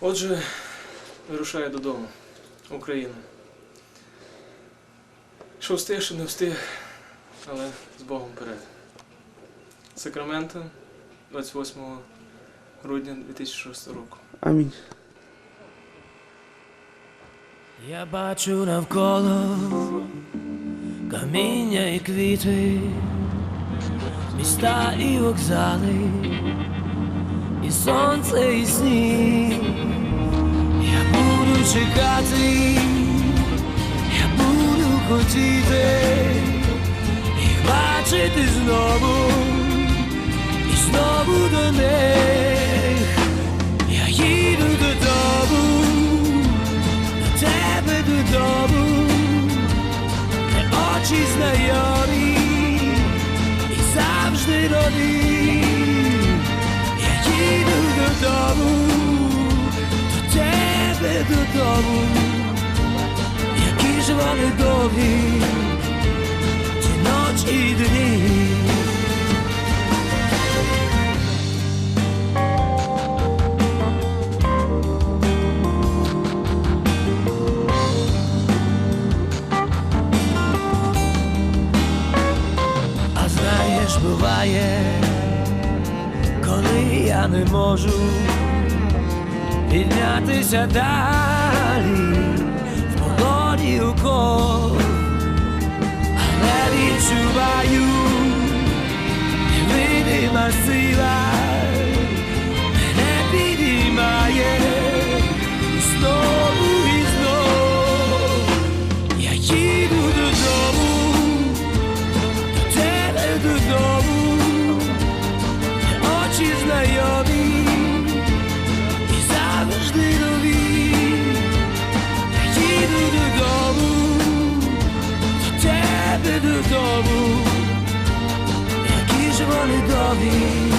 Отже, вирушаю додому. Україна. Що встиг, що не встиг, але з Богом вперед. Сакраменто, 28 грудня 2006 року. Амінь. Я бачу навколо каміння і квіти, міста і вокзали, і сонце, і сніг. Буду чекати, я буду хотіти їх бачити знову, і знову до них. Я їду додому до тебе додому, де очі знайомі і завжди нові. Я їду додому, додому, які ж вони довгі, ті ночі і дні. Буває, коли я не можу піднятися далі в полоні укол, але відчуваю невидима сила мене підіймає Додому, які ж вони довгі,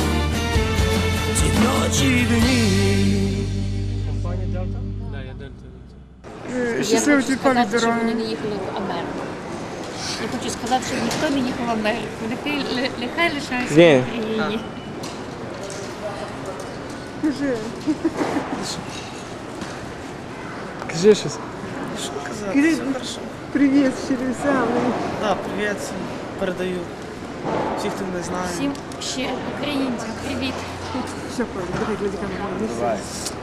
ці ночі дні. Компанія Дельта? Да, я Дельта. Я Щасливо хочу тобі пам'ять сказати, щоб вони не їхали в Америку. Я хочу сказати, щоб ніхто не їхав в Америку. Нехай, нехай лишається в Україні. Кажи. Кажи щось. Що казати? Все хорошо. Привіт, Черевцями. Да, привіт, всім передаю. Всіх, хто не знає. Всім ще українцям привіт. Все, Паня, давай, гляди камеру. Давай.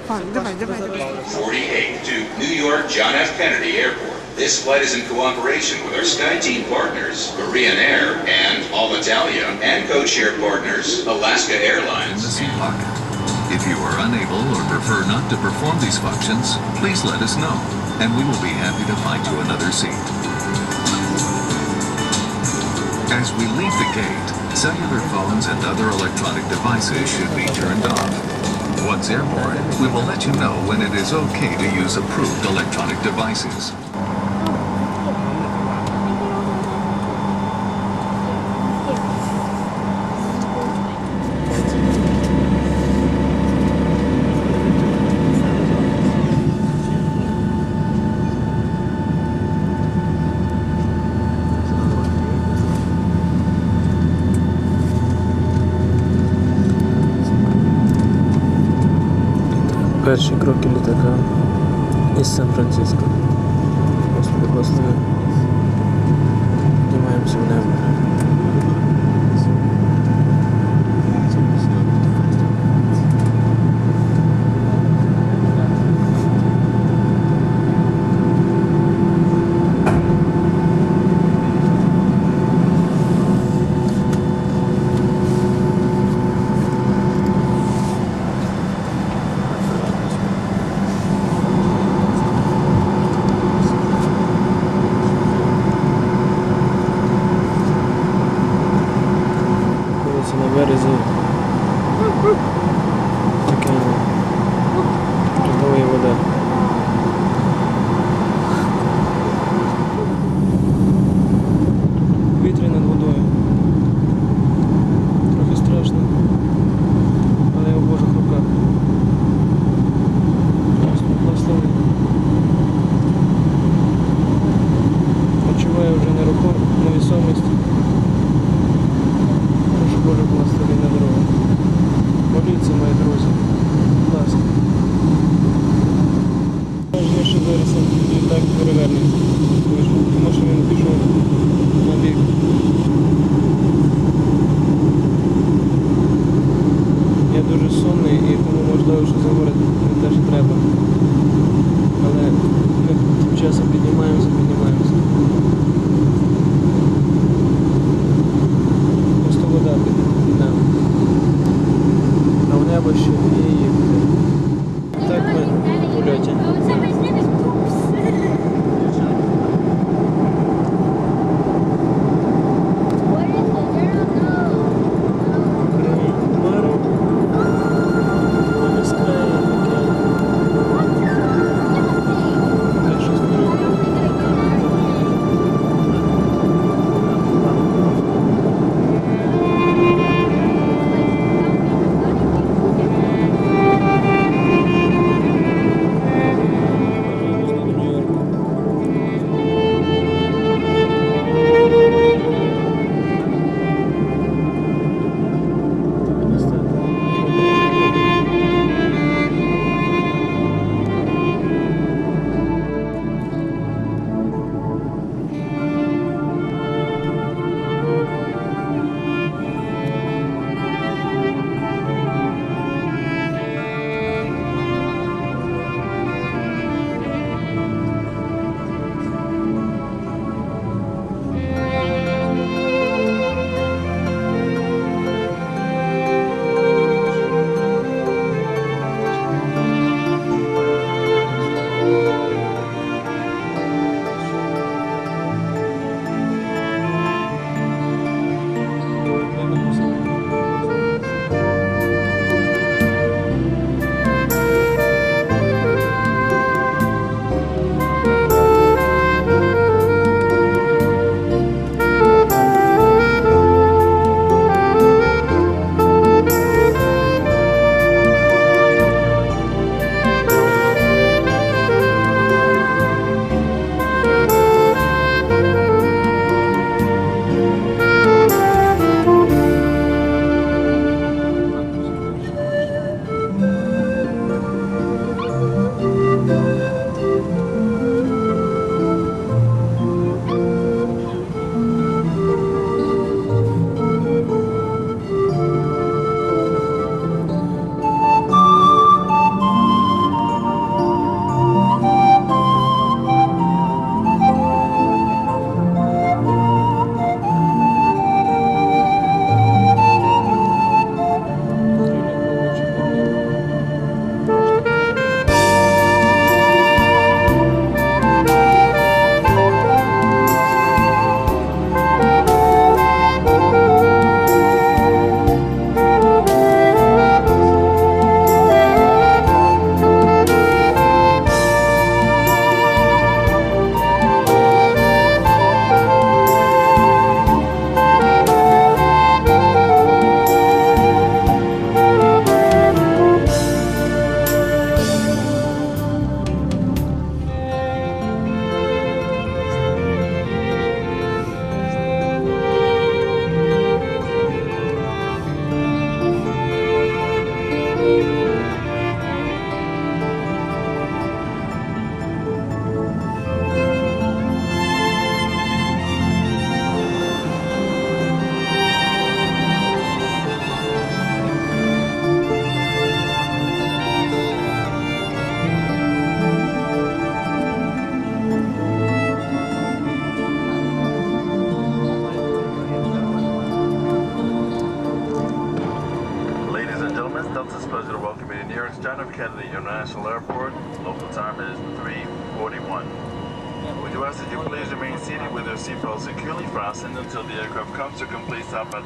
Паня, давай, давай, давай. 48 to New York John F. Kennedy Airport. This flight is in cooperation with our SkyTeam partners, Korean Air and Alitalia, and codeshare partners, Alaska in Airlines. the seat pocket. If you are unable or prefer not to perform these functions, please let us know, and we will be happy to find you another seat. As we leave the gate, cellular phones and other electronic devices should be turned off. Once airborne, we will let you know when it is okay to use approved electronic devices. Перші игроки літака А в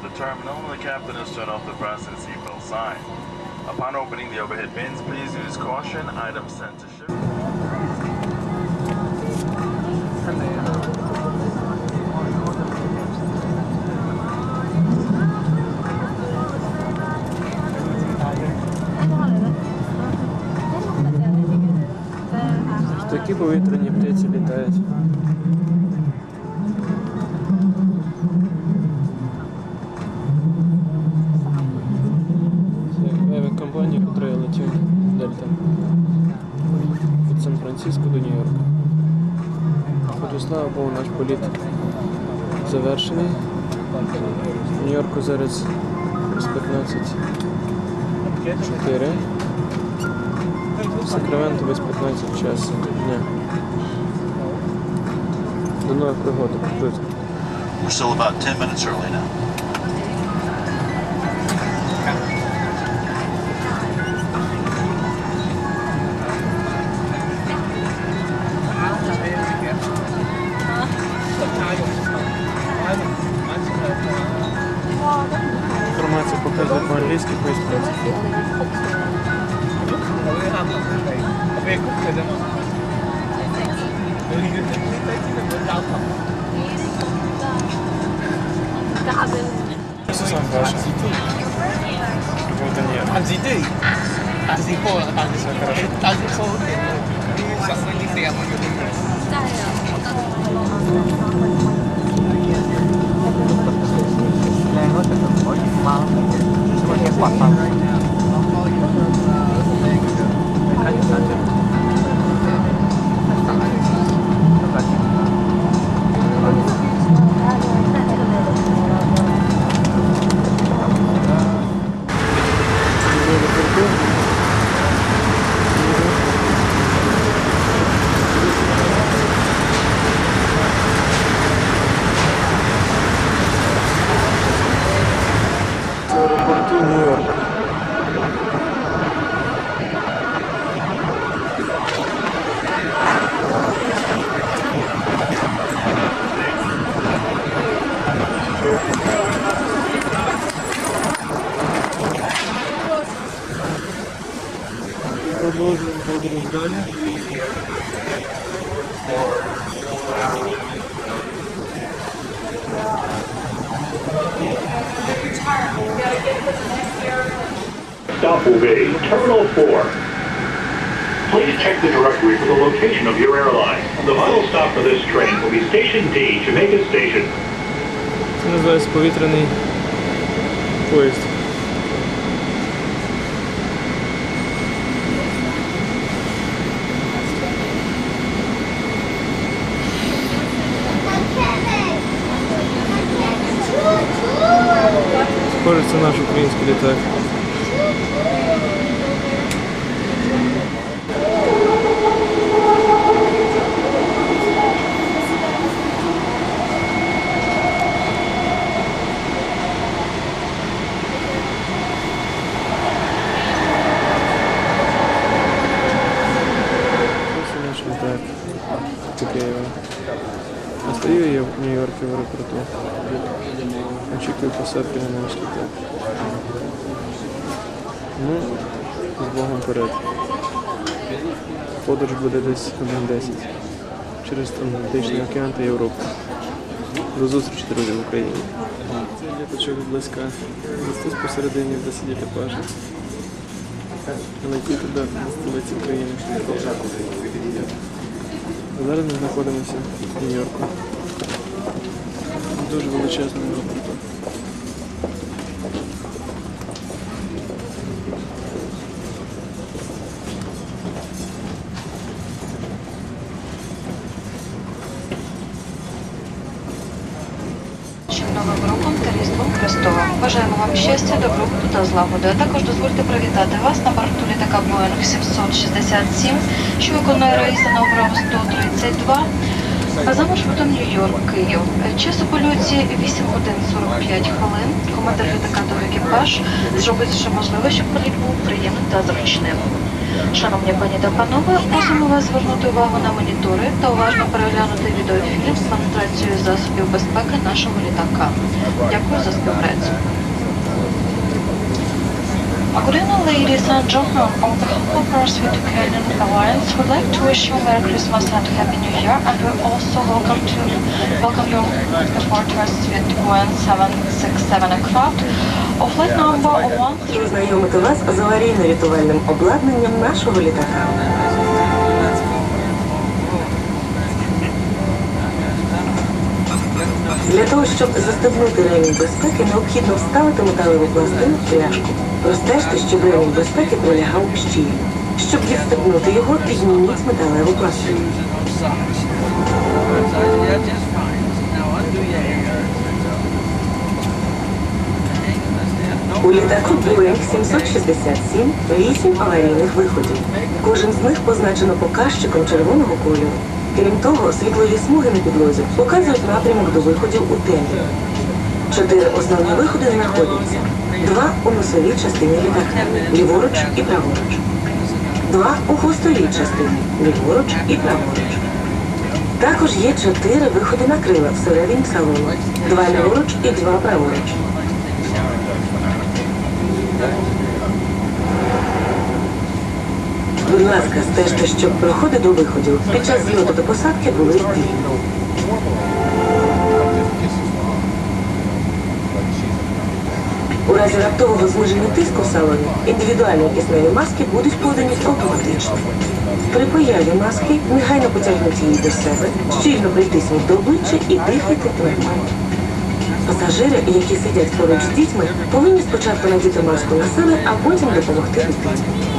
complete stop at the terminal and the captain has turned off the fasten seatbelt sign. Upon opening the overhead bins, please use caution. Items sent to ship. Такі повітряні птиці літають. Дельта. Від Сан-Франциско до Нью-Йорка. Хоч слава Богу, наш політ завершений. Нью-Йорку зараз плюс 15 Сакраменто без 15 часу дня. До нових пригод. We're still about 10 minutes early now. 漳州，漳州，漳州，漳州。Stop will be Terminal 4. Please check the directory for the location of your airline. The final stop for this train will be Station D, Jamaica Station. Це називається повітряний поїзд. Схоже, це наш український літак. В аеропорту. Очікую посадки на наш літак. Ну, з Богом вперед. Подорож буде десь 1.10 через Атлантичний океан та Європу. До зустрічі, друзі, в Україні. Це літачок близька. Застусь посередині, де сидіти пажі. Летіти до столиці України. Зараз ми знаходимося в Нью-Йорку. Дуже величезному аеропорту. Новим роком та Різдвом Христовим. Бажаємо вам щастя, добробуту та злагоди. А також дозвольте привітати вас на борту літака Boeing 767, що виконує рейс за номером 132 за маршрутом Нью-Йорк, Київ. Час у польоті 8 годин 45 хвилин. Командир літака та екіпаж зробить все можливе, щоб політ був приємним та зручним. Шановні пані та панове, просимо вас звернути увагу на монітори та уважно переглянути відеофільм з демонстрацією засобів безпеки нашого літака. Дякую за співпрацю. Good ladies and gentlemen. On behalf of Sweet Ukrainian Alliance, we'd like to wish you Merry Christmas and Happy New Year, and we also welcome to welcome you aboard with Sweet Boeing 767 aircraft of flight number 1 Знайомити вас з аварійно-рятувальним обладнанням нашого літака. Для того, щоб застебнути ремінь безпеки, необхідно вставити металеву пластину в пряжку. Простежте, щоб ремінь безпеки прилягав щільно. Щоб відстебнути його, підніміть металеву пластину. У літаку Boeing 767 вісім аварійних виходів. Кожен з них позначено показчиком червоного кольору. Крім того, світлові смуги на підлозі показують напрямок до виходів у темряві. Чотири основні виходи знаходяться. Два у носовій частині літака, ліворуч і праворуч. Два у хвостовій частині, ліворуч і праворуч. Також є чотири виходи на крила всередині салону. Два ліворуч і два праворуч. Будь ласка, стежте, щоб проходи до виходів під час зльоту та посадки були вільні. У разі раптового зниження тиску в салоні індивідуальні кисневі маски будуть подані автоматично. При появі маски негайно потягніть її до себе, щільно притисніть до обличчя і дихайте нормально. Пасажири, які сидять поруч з дітьми, повинні спочатку надіти маску на себе, а потім допомогти дитині.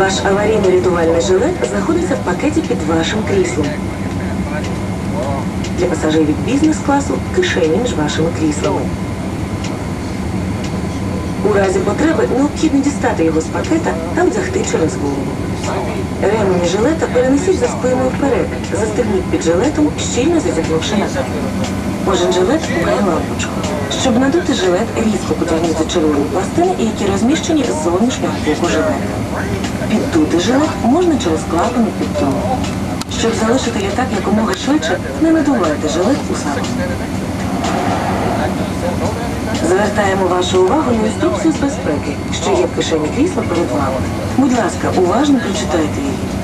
Ваш аварійний рятувальний жилет знаходиться в пакеті під вашим кріслом. Для пасажирів бізнес-класу кишені між вашими кріслами. У разі потреби необхідно дістати його з пакета та вдягти через голову. Ремені жилета перенесіть за спиною вперед, застегніть під жилетом, щільно затягнувши назад. Кожен жилет має лампочку. Щоб надути жилет, різко потягнути червоні пластини, які розміщені з зовнішнього боку жилета. Піддути жилет можна через клапани піддону. Щоб залишити літак якомога швидше, не надувайте жилет у салон. Звертаємо вашу увагу на інструкцію з безпеки, що є в кишені крісла перед вами. Будь ласка, уважно прочитайте її.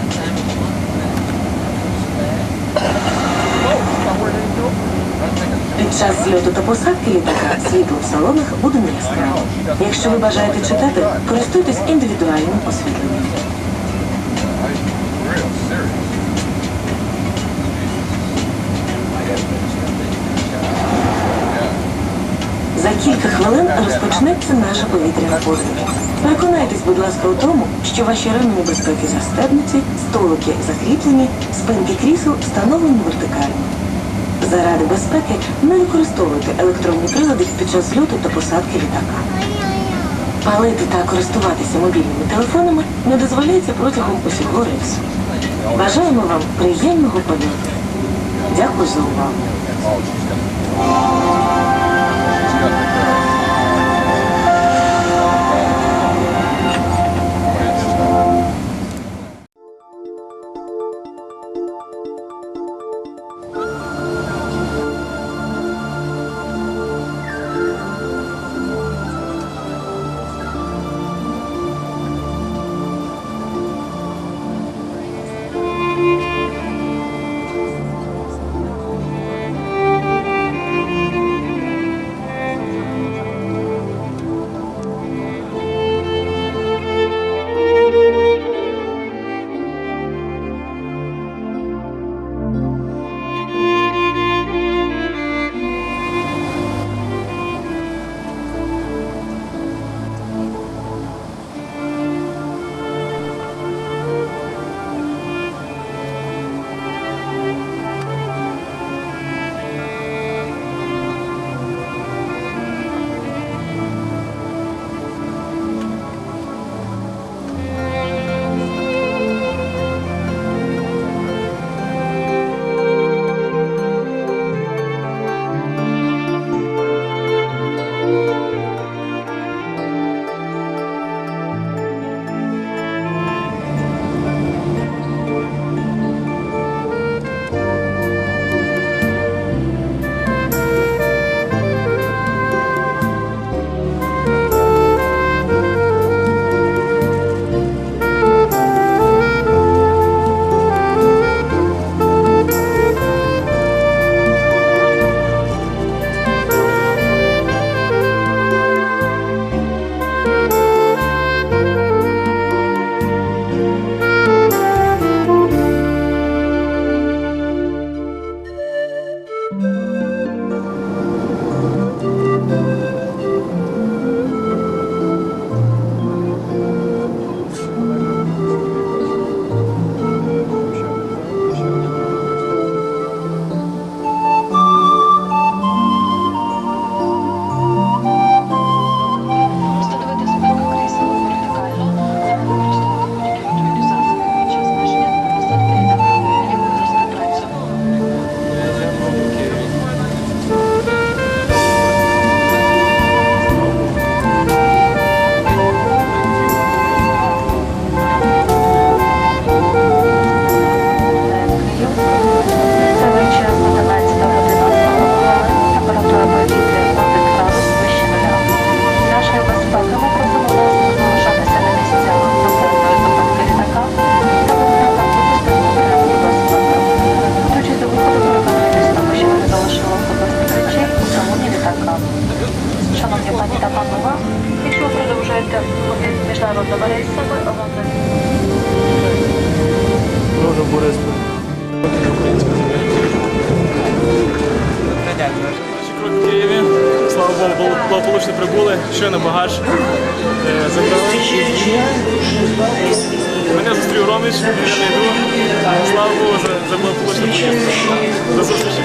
Час зльоту та посадки літака світло в салонах буде не яскравим. Якщо ви бажаєте читати, користуйтесь індивідуальним освітленням. За кілька хвилин розпочнеться наша повітряна подорож. Переконайтесь, будь ласка, у тому, що ваші ремені безпеки застебнуті, столики закріплені, спинки крісел встановлені вертикально. Заради безпеки не використовуйте електронні прилади під час льоту та посадки літака. Палити та користуватися мобільними телефонами не дозволяється протягом усього рейсу. Бажаємо вам приємного польоту. Дякую за увагу. На. Крок в Києві. Слава Богу, благополучно прибули. Щойно багаж е, забрали. Мене зустрів Ромич, я не йду. Слава Богу за, за благополучну поїздку. До зустрічі.